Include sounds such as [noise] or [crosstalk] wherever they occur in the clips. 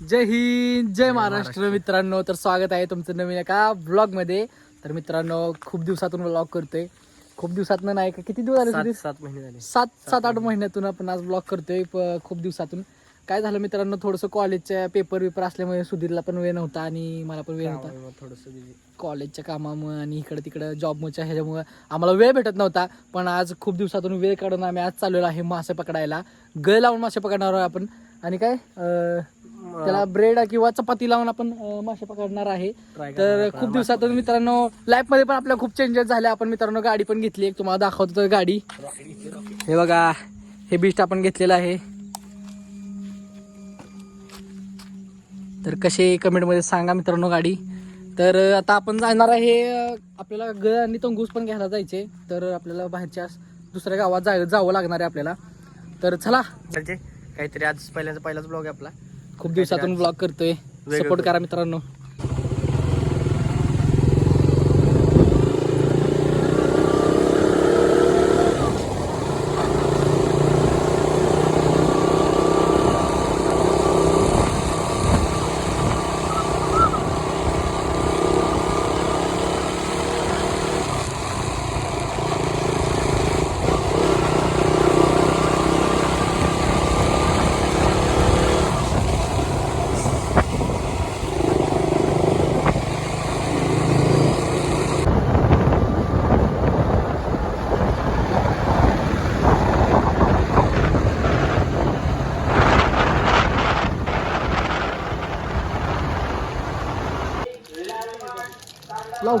जय हिंद जय महाराष्ट्र मित्रांनो. तर स्वागत आहे तुमचं नवीन एका ब्लॉगमध्ये तर मित्रांनो खूप दिवसातून ब्लॉग करतोय. खूप दिवसातून नाही का? किती दिवस झाले सात महिने झाले. सात सात आठ महिन्यातून आपण आज ब्लॉग करतोय खूप दिवसातून. काय झालं मित्रांनो थोडंसं कॉलेजच्या पेपर पेपर असल्यामुळे सुधीरला पण वेळ नव्हता आणि मला पण वेळ नव्हता. थोडस कॉलेजच्या कामामुळे आणि इकडं तिकडं जॉबमुळे ह्याच्यामुळे आम्हाला वेळ भेटत नव्हता. पण आज खूप दिवसातून वेळ काढून आम्ही आज चाललेलो आहे मासे पकडायला. गळ लावून मासे पकडणार आहोत आपण. आणि काय? त्याला ब्रेड किंवा चपाती लावून आपण मासे पकडणार आहे. तर खूप दिवसातून मित्रांनो लाईफमध्ये पण आपल्या खूप चेंजेस झाले आपण मित्रांनो गाडी पण घेतली एक. तुम्हाला दाखवतो तर गाडी. हे बघा हे बिस्ट आपण घेतलेलं आहे. तर कसे कमेंटमध्ये सांगा मित्रांनो गाडी. तर आता आपण जाणार आहे आपल्याला ग आणि तंगूस पण घ्यायला जायचे. तर आपल्याला बाहेरच्या दुसऱ्या गावात जाय जावं लागणार आहे आपल्याला. तर चला. काहीतरी आज पहिल्याचा पहिलाच ब्लॉग आहे आपला. खूप दिवसातून ब्लॉग करतोय. सपोर्ट. करा मित्रांनो.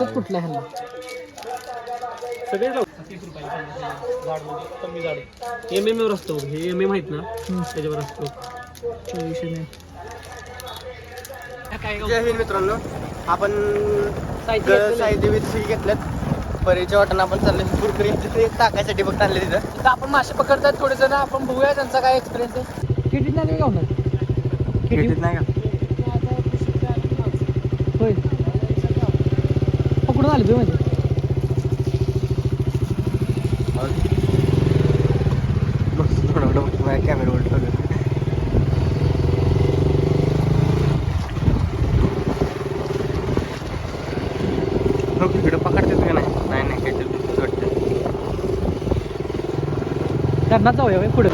लवकर कुठल्या ह्यांना? सगळे कमी झाड. एम एम वर असतो हे एम एम आहेत ना त्याच्यावर असतो काही विषय नाही जय हिंद मित्रांनो. आपण साहित्य आहे. विषयी घेतल्यात. परीच्या वाटानं आपण चालले कुरकुरी तिथे टाकायसाठी फक्त आणले तिथं इथं आपण मासे पकडतात थोडे जण आपण बघूया त्यांचा काय एक्सपिरियन्स आहे. किती नाही का होणार किती नाही का? होय. पकडून आले तुम्ही म्हणजे बस थोडं थोडं माझ्या कॅमेरावर ठेवलं हो इकडे पकडतात का नाही नाही नाही काहीतरी दुसरंच वाटतं त्यांना जाऊया होय पुढे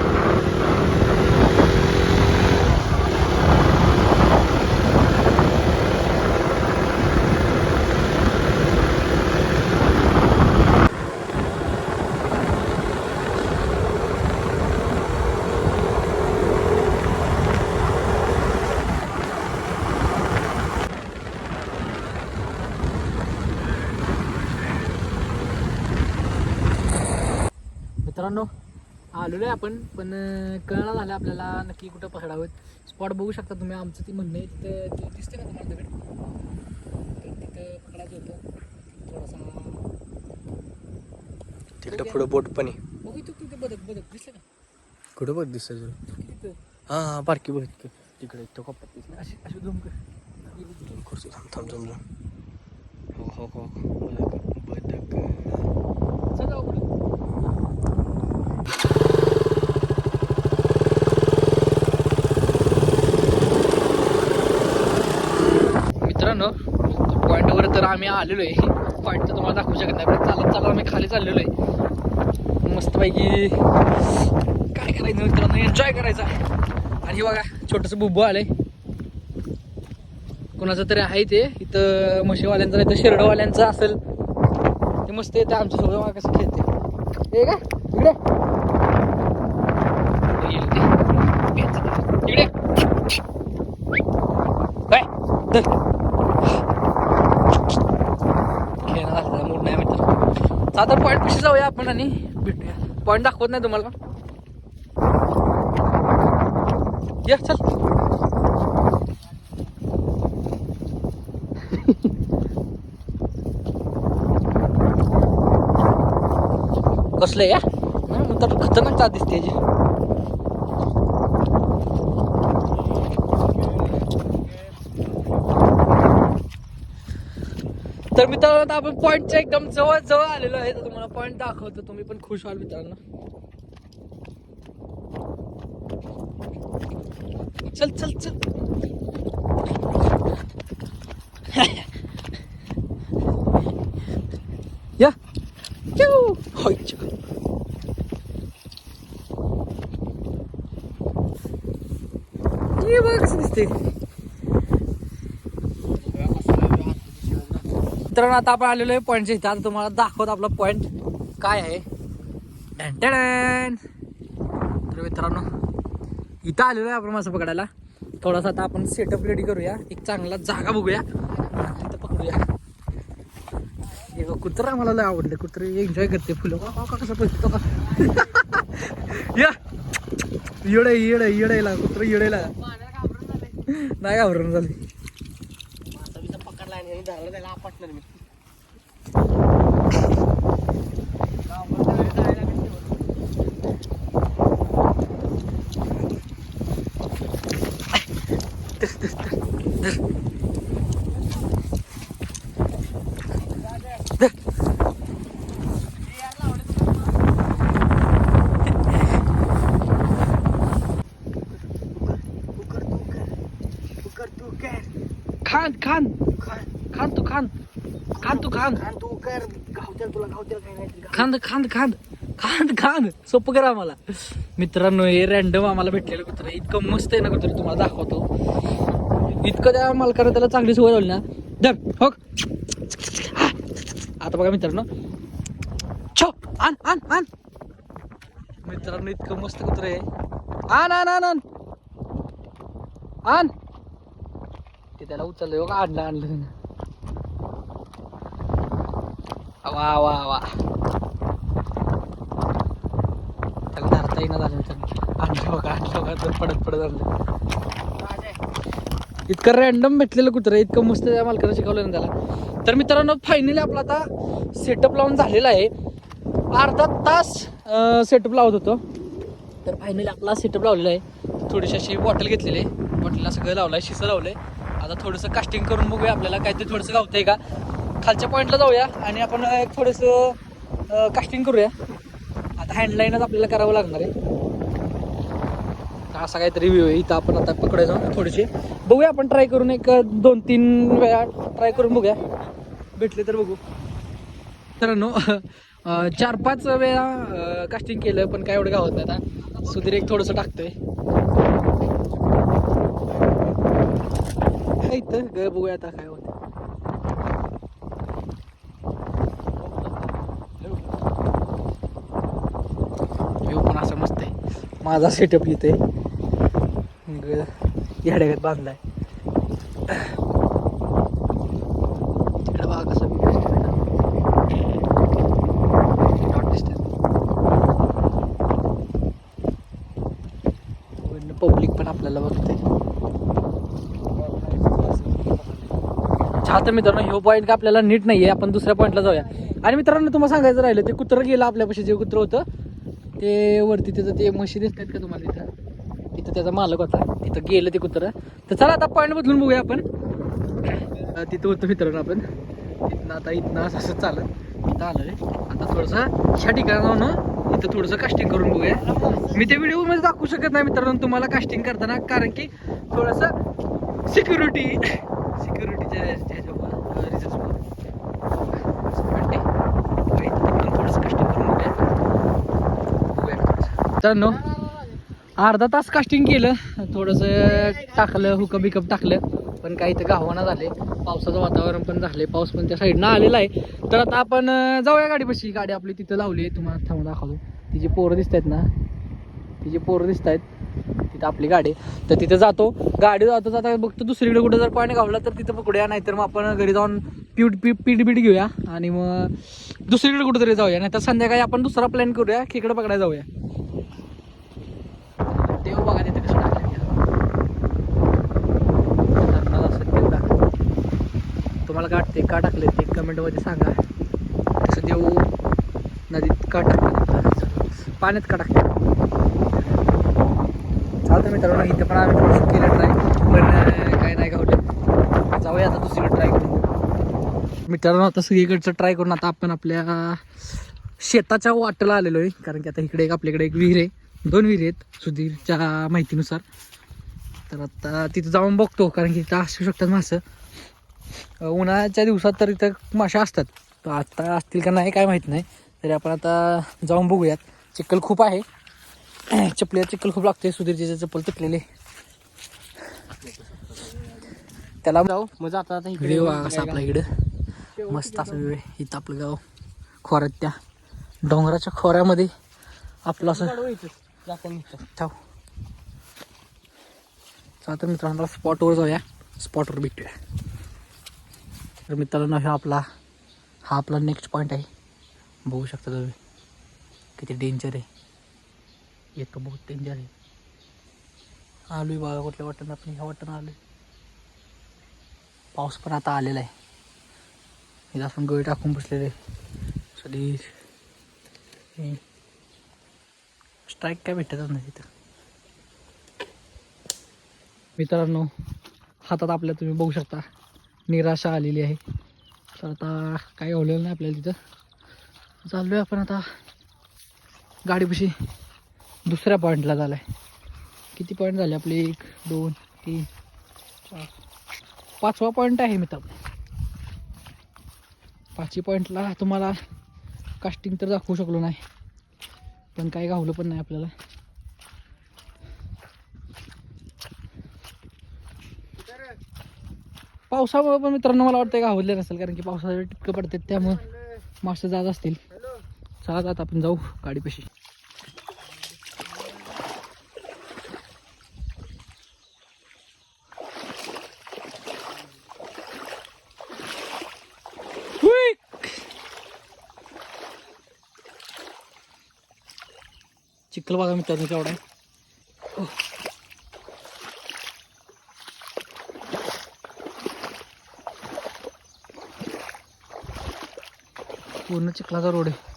मित्रांनो आलेलो आहे आपण पण अं, कळना झालं आपल्याला नक्की कुठं पकडावं स्पॉट बघू शकता तुम्ही आमचं ती म्हणणं आहे तिथं ते दिसते ना तुम्हाला दगड? तर तिथं पकडायचं होतं. थोडासा तिकडे पुढं बोट पण आहे. बघू इथं तिथे बदक बदक दिसलं का? कुठं बघ दिसतं तुला? तिथं हां हां बारकी बघ तिकडे तो कप्पा दिसला. अशी अशी झूम कर खुर्ची थांब थांब थांब थांब. हो हो हो बदक बदक. चल जाऊ पुढे मित्रांनो पॉईंटवर तर आम्ही आलेलो आहे. पॉईंट तर तुम्हाला दाखवू शकत नाही पण चालत चालत आम्ही खाली चाललेलो आहे. मस्तपैकी काय करायचं मित्रांनो? एन्जॉय करायचा आणि बघा छोटंसं बुब्बू आलंय. कोणाचं तरी आहे ते. इथं म्हशीवाल्यांचं नाही तर शेरडवाल्यांचं असेल. ते मस्त येतं आमच्यासोबत कसं खेळते. हे का? इकडे. इकडे. इकडे. काय धर. खेळणं झालं मूड नाही मित्र आता पॉईंट पिशी जाऊया आपण आणि भेटूया. पॉईंट दाखवत नाही तुम्हाला. या चल. [laughs] कसलं या तर खतरनाक चा दिसते तर मित्रांनो आता आपण पॉईंटच्या एकदम जवळ जवळ आलेलो आहे. तर तुम्हाला पॉईंट दाखवतो. तुम्ही पण खुश व्हाल मित्रांनो. चल चल चल. [laughs] या. दिसते मित्रांनो आता आपण आलेलो आहे पॉईंटच्या इथं. आता तुम्हाला दाखवत आपला पॉईंट काय आहे. डॅन तर मित्रांनो इथं आलेलो आहे आपण मासं पकडायला. थोडासा आता आपण सेटअप रेडी करूया. एक चांगला जागा बघूया. इथं तिथं पकडूया. हे आम्हाला लय आवडलं. कुत्रे एन्जॉय करते फुलं. का कसं पळते का [laughs] या. येड येड येडायला कुत्र येडायला नाही घाबरून झाले. पकडला खान. खान तू खान. खान तू खान. तू कर. घावत्याल तुला घावत्याल काही नाही खांद खांद खांद खांद खांद सोपं करा आम्हाला. मित्रांनो हे रॅन्डम आम्हाला भेटलेलं कुत्र. इतकं मस्त आहे ना कुत्र तुम्हाला दाखवतो. इतकं त्या मालकाने त्याला चांगली सवय लावली ना. धर हो. आता बघा मित्रांनो. छो आण आण आण. मित्रांनो इतकं मस्त कुत्र आहे. आण आण आण. आण. त्याला उचललं बघा आणलं आणलं वा वा वा. त्याला धरता येईना झालं मित्रांनो आणलं बघा आणलं बघा तर पडत पडत आणलं. इतकं रॅन्डम भेटलेलं कुत्रं इतकं मस्त त्या मालकानं शिकवलं ना त्याला. तर मित्रांनो फायनली आपला आता सेटअप लावून झालेला आहे. अर्धा तास सेटअप लावत होतो. तर फायनली आपला सेटअप लावलेला आहे. थोडीशी अशी बॉटल घेतलेली आहे. बॉटलला सगळं लावलं आहे शिसं लावलं आहे आता थोडंसं कास्टिंग करून बघूया आपल्याला काहीतरी थोडंसं गावतंय का? खालच्या पॉईंटला जाऊया आणि आपण एक थोडंसं कास्टिंग करूया. आता हँडलाईनच आपल्याला करावं लागणार आहे. असा काहीतरी व्ह्यू आहे. इथं आपण आता पकडायचं थोडेसे बघूया आपण ट्राय करून एक दोन तीन वेळा ट्राय करून बघूया. भेटले तर बघू. मित्रांनो चार पाच वेळा कास्टिंग केलं पण काय एवढं गावत नाही आता. सुधीर एक थोडंसं टाकतोय. इथं ग बघूया आता काय होतं व्ह्यू पण असं मस्त आहे. माझा सेटअप इथे. येड्यागत बांधलाय. तिकडे बघा कसं. पब्लिक पण आपल्याला बघते आता मित्रांनो ह्यो पॉईंट का आपल्याला नीट नाही आहे आपण दुसऱ्या पॉईंटला जाऊया. आणि मित्रांनो तुम्हाला सांगायचं राहिलं ते कुत्रं गेलं आपल्यापाशी जे कुत्रं होतं ते वरती त्याचं ते म्हशी दिसतात का तुम्हाला तिथं तिथं त्याचा मालक होता तिथं गेलं ते कुत्रं. तर चला आता पॉईंट बदलून बघूया आपण. तिथं होतं मित्रांनो आपण. तिथनं आता इथनं असं असं चालत. इथं आलं आता थोडंसं ह्या ठिकाणावर ना इथं थोडंसं कास्टिंग करून बघूया. मी ते व्हिडिओमध्ये दाखवू शकत नाही मित्रांनो तुम्हाला कास्टिंग करताना कारण की थोडंसं सिक्युरिटी सिक्युरिटीच्या ह्याच्यामुळे रिझल्ट थोडंसं कास्टिंग करून बघूया बघूया थोडंसं. मित्रांनो अर्धा तास कास्टिंग केलं. थोडंसं टाकलं हुकम बिकअप टाकलं. पण काही इथं गावाना झाले पावसाचं वातावरण पण झाले पाऊस पण त्या साईडनं आलेला आहे. तर आता आपण जाऊया गाडीपाशी. गाडी आपली तिथं लावली आहे. तुम्हाला थांबून दाखवतो. तिची पोरं दिसत आहेत ना. तिची पोरं दिसत आहेत तिथं आपली गाडी तर तिथं जातो. गाडी जातो जाता बघतो दुसरीकडे कुठं जर पाणी गावलं तर तिथं पकडूया. नाहीतर मग आपण घरी जाऊन पीठ पीठ पीठ बीठ घेऊया. आणि मग दुसरीकडे कुठेतरी जाऊया. नाहीतर संध्याकाळी आपण दुसरा प्लॅन करूया. खेकडं पकडायला जाऊया देव बघा तिथे कसं टाकलं धरणात असं देव टाकलं. तुम्हाला काय वाटते का टाकले ते कमेंटमध्ये सांगा. तसं देऊ. नदीत का टाकलं पाण्यात का टाकलं चालतं मित्रांनो इथं पण आम्ही थोडंसं केलं ट्राय. पण काय नाही गावलं. जाऊया आता दुसरीकडे ट्राय करून. मित्रांनो आता सगळीकडचं ट्राय करून आता आपण आपल्या शेताच्या वाटेला आलेलो आहे. कारण की आता इकडे एक आपल्याकडे एक विहीर आहे. दोन विहीर आहेत सुधीरच्या माहितीनुसार. तर आता तिथं जाऊन बघतो कारण की तिथं असू शकतात मासं उन्हाळ्याच्या दिवसात तर इथं मासे असतात. तो आता असतील का नाही काय माहीत नाही. तरी आपण आता जाऊन बघूयात. चिखल खूप आहे. [clears throat] चपलीला चिखल खूप लागते सुधीरची चप्पल तुटलेली त्याला जाऊ. मग जाता आता इकडे व्हिडिओ कसा आपला इकडं. मस्त असं व्हिडिओ इथं आपलं गाव. खोऱ्यात त्या डोंगराच्या खोऱ्यामध्ये आपलं असं चला तर मित्रांनो स्पॉटवर जाऊया. स्पॉटवर भेटूया. तर मित्रांनो हा आपला हा आपला नेक्स्ट पॉईंट आहे. बघू शकता तुम्ही. किती डेंजर आहे. येतो बहुत डेंजर आहे. आलोय बघा कुठल्या वाटण आपण? ह्या वाटण आलो पाऊस पण आता आलेला आहे. इथं आपण गळी टाकून बसलेले सगळी. स्ट्राईक काय भेटतच नाही तिथं. मित्रांनो हातात आपल्या तुम्ही बघू शकता. निराशा आलेली आहे. तर आता काही होलेलं नाही आपल्याला तिथं. चाललो आहे आपण आता. गाडीपाशी दुसऱ्या पॉईंटला झाला आहे किती पॉईंट झाले आपले? एक दोन तीन चार. पाचवा पॉईंट आहे मित्रांनो पाचवी पॉईंटला तुम्हाला कास्टिंग तर दाखवू शकलो नाही. पण काही गावलं पण नाही आपल्याला. पावसामुळे पण मित्रांनो मला वाटतं गावले नसेल कारण की पावसाचे टिपकं पडतात त्यामुळं मासे जात असतील. चला जात आपण जाऊ गाडीपाशी. चिखल बघा मित्रांनो केवढा आहे? पूर्ण चिखलाचा रोड आहे.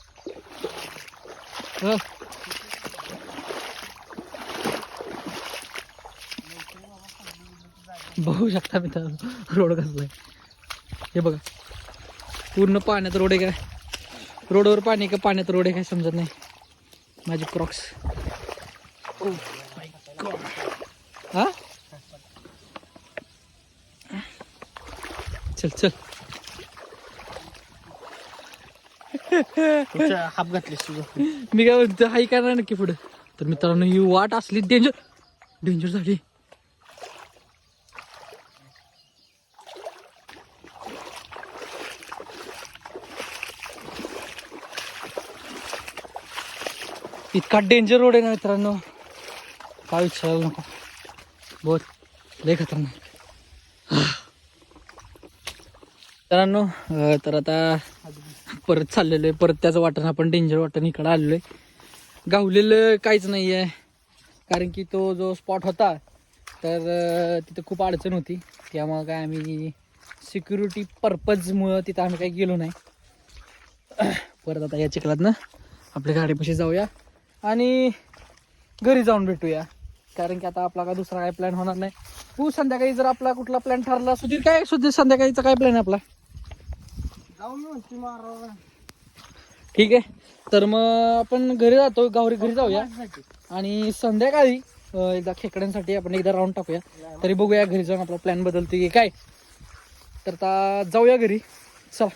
बघू शकता मित्रांनो रोड कसला आहे. हे बघा. पूर्ण पाण्यात रोड आहे काय? रोडवर पाणी आहे का? पाण्यात रोड आहे काय समजत नाही. माझी क्रॉक्स. Oh हा? चल चल. हाफ घातलीस तुझं मी काय म्हणतो हाय करणार नक्की पुढे. तर मित्रांनो ही वाट असली डेंजर डेंजर झाली. इतका डेंजर रोड आहे ना मित्रांनो. काय विचारायला नको. बोल लय खतरनाक. मित्रांनो तर आता परत चाललेलो आहे परत त्याचं वाटण आपण डेंजर वाटण इकडं आलेलो आहे गावलेलं काहीच नाही आहे कारण की तो जो स्पॉट होता तर तिथं खूप अडचण होती. त्यामुळं काय आम्ही सिक्युरिटी पर्पजमुळं तिथं आम्ही काही गेलो नाही. परत आता या चिखलात ना आपल्या गाडीपाशी जाऊया. आणि घरी जाऊन भेटूया. कारण की आता आपला काय दुसरा काय प्लॅन होणार नाही. तू संध्याकाळी जर आपला कुठला प्लॅन ठरला सुधीर काय सुधीर संध्याकाळीचा काय प्लॅन आहे आपला? ठीक आहे. तर मग आपण घरी जातो गावरी घरी जाऊया. आणि संध्याकाळी एकदा खेकड्यांसाठी आपण एकदा राऊंड टाकूया. तरी बघूया घरी जाऊन आपला प्लॅन बदलतो की काय. तर आता जाऊया घरी. चला.